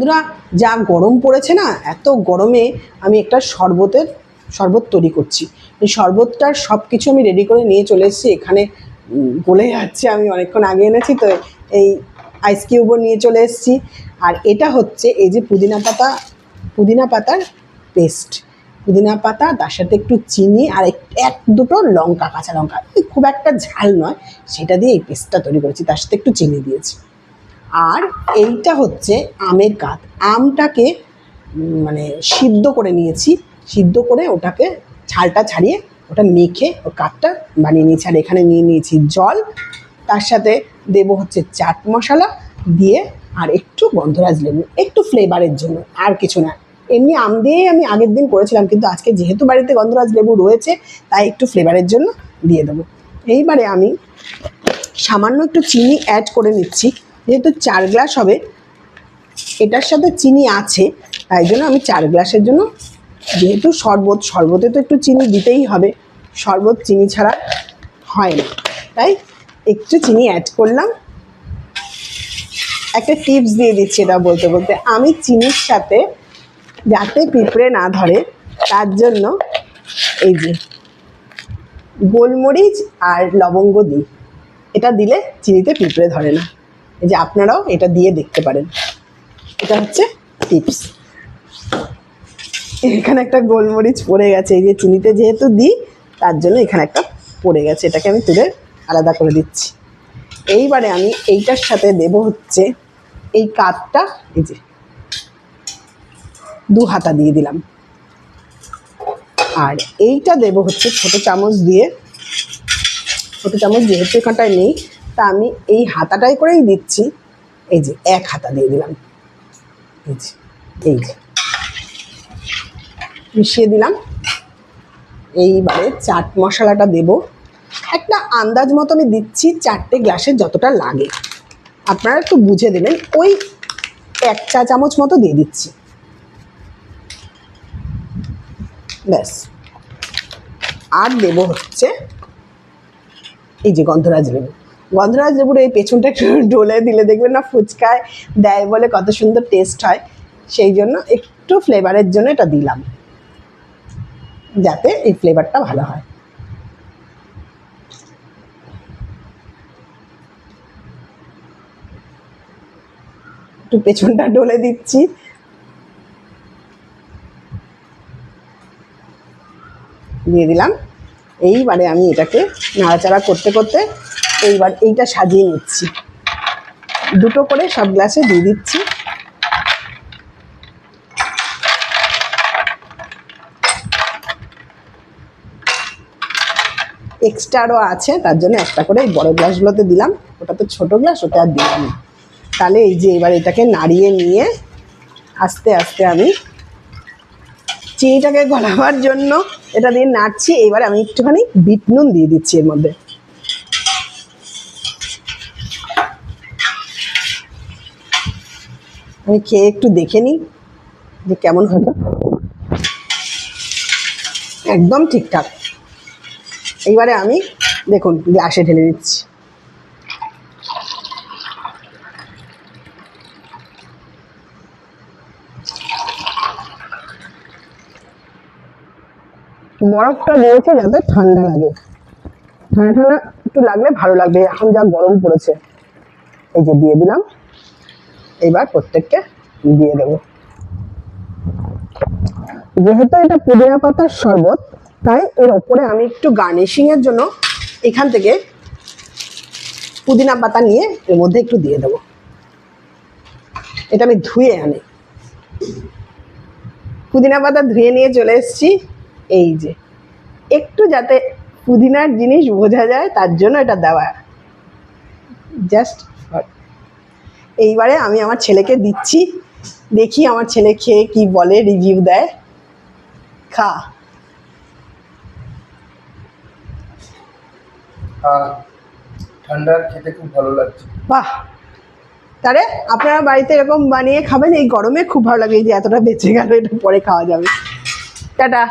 বন্ধুরা, যা গরম পড়েছে না, এত গরমে আমি একটা শরবতের, শরবত তৈরি করছি। এই শরবতটার সব কিছু আমি রেডি করে নিয়ে চলে এসেছি। এখানে গলে যাচ্ছে, আমি অনেকক্ষণ আগে এনেছি, তো এই আইস কিউবও নিয়ে চলে এসেছি। আর এটা হচ্ছে এই যে পুদিনা পাতা, পুদিনা পাতার পেস্ট পুদিনা পাতা, তার সাথে একটু চিনি আর এক- দুটো লঙ্কা, কাঁচা লঙ্কা। খুব একটা ঝাল নয়, সেটা দিয়ে এই পেস্টটা তৈরি করেছি, তার সাথে একটু চিনি দিয়েছি। আর এইটা হচ্ছে আমের কাত আমটাকে মানে সিদ্ধ করে নিয়েছি। সিদ্ধ করে ওটাকে ছালটা ছাড়িয়ে ওটা মেখে ও কাঠটা বানিয়ে নিয়েছি। আর এখানে নিয়ে নিয়েছি জল। তার সাথে দেবো হচ্ছে চাট মশলা দিয়ে আর একটু গন্ধরাজ লেবু, একটু ফ্লেভারের জন্য, আর কিছু না। এমনি আম দিয়েই আমি আগের দিন করেছিলাম, কিন্তু আজকে যেহেতু বাড়িতে গন্ধরাজ লেবু রয়েছে, তাই একটু ফ্লেভারের জন্য দিয়ে দেবো। এইবারে আমি সামান্য একটু চিনি অ্যাড করে নিচ্ছি। যেহেতু চার গ্লাস হবে, এটার সাথে চিনি আছে, তাই জন্য আমি চার গ্লাসের জন্য, যেহেতু শরবত, শরবতে তো একটু চিনি দিতেই হবে, শরবত চিনি ছাড়া হয় না। তাই একটু চিনি অ্যাড করলাম। একটা টিপস দিয়ে দিচ্ছি এটা বলতে বলতে। আমি চিনির সাথে যাতে পিঁপড়ে না ধরে, তার জন্য এই যে গোলমরিচ আর লবঙ্গ দিই। এটা দিলে চিনিতে পিঁপড়ে ধরে না। এই যে আপনারাও এটা দিয়ে দেখতে পারেন। এটা হচ্ছে টিপস। এখানে একটা গোলমরিচ পড়ে গেছে, এই যে চিনিতে যেহেতু দিই, তার জন্য এখানে একটা পড়ে গেছে। এটাকে আমি তুলে আলাদা করে দিচ্ছি। এইবারে আমি এইটার সাথে দেব হচ্ছে এই কাঠটা এই যে দু হাতা দিয়ে দিলাম। আর এইটা দেব হচ্ছে ছোট চামচ দিয়ে, ছোটো চামচ যেহেতু এখানটায় নেই তা আমি এই হাতাটাই করেই দিচ্ছি। এই যে এক হাতা দিয়ে দিলাম। এই যে এই যে। মিশিয়ে দিলাম। এইবারে চাট মশলাটা দেব। একটা আন্দাজ মতো আমি দিচ্ছি চারটে গ্লাসের যতটা লাগে। আপনারা একটু বুঝে দেবেন। ওই এক চা চামচ মতো দিয়ে দিচ্ছি। ব্যাস। আর দেব হচ্ছে এই যে গন্ধরাজ লেবু। গন্ধরাজ লেবুর এই পেছনটা একটু ডলে দিলে দেখবেন না ফুচকায় দেয় বলে কত সুন্দর টেস্ট হয়। সেই জন্য একটু ফ্লেভারের জন্য এটা দিলাম, যাতে এই ফ্লেভারটা ভালো হয়। একটু পেছনটা ডলে দিচ্ছি। দিয়ে দিলাম। এইবারে আমি এটাকে নাড়াচাড়া করতে করতে এইবার এইটা সাজিয়ে নিচ্ছি। দুটো করে সব গ্লাসে দিয়ে দিচ্ছি। এক্সট্রা আরও আছে, তার জন্য একটা করে এই বড় গ্লাসগুলোতে দিলাম। ওটা তো ছোটো গ্লাস, ওটা আর দিলাম তাহলে এই যে এবার এটাকে নাড়িয়ে নিয়ে আস্তে আস্তে আমি চিনিটাকে গলাবার জন্য এটা দিয়ে নাড়ছি। এবার আমি একটুখানি বিট নুন দিয়ে দিচ্ছি এর মধ্যে। আমি খেয়ে একটু দেখে নিই যে কেমন হলো। একদম ঠিকঠাক। এইবারে আমি, দেখুন গ্লাসে ঢেলে দিচ্ছি। বরফটা দিয়েছে যাতে ঠান্ডা লাগে। ঠান্ডা ঠান্ডা একটু লাগলে ভালো লাগবে। এখন যা গরম পড়েছে, এই যে দিয়ে দিলাম। এবার প্রত্যেককে দিয়ে দেবো। যেহেতু এটা পুদিনা পাতার শরবত, তাই এর ওপরে আমি একটু গার্নিশিং এর জন্য এখান থেকে পুদিনা পাতা নিয়ে এর মধ্যে একটু দিয়ে দেবো। এটা আমি ধুয়ে আনি। পুদিনা পাতা ধুয়ে নিয়ে চলে এসেছি। এই যে, একটু যাতে পুদিনার জিনিস বোঝা যায়, তার জন্য এটা দেওয়া। জাস্ট এইবারে আমি আমার ছেলেকে দিচ্ছি। দেখি আমার ছেলে খেয়ে কি বলে রিভিউ দেয়। খা। খেতে খুব ভালো লাগছে। বাহ! তাহলে আপনারা বাড়িতে এরকম বানিয়ে খাবেন এই গরমে খুব ভালো লাগে এই যে এতটা বেঁচে গেল এটা পরে খাওয়া যাবে। টাটা।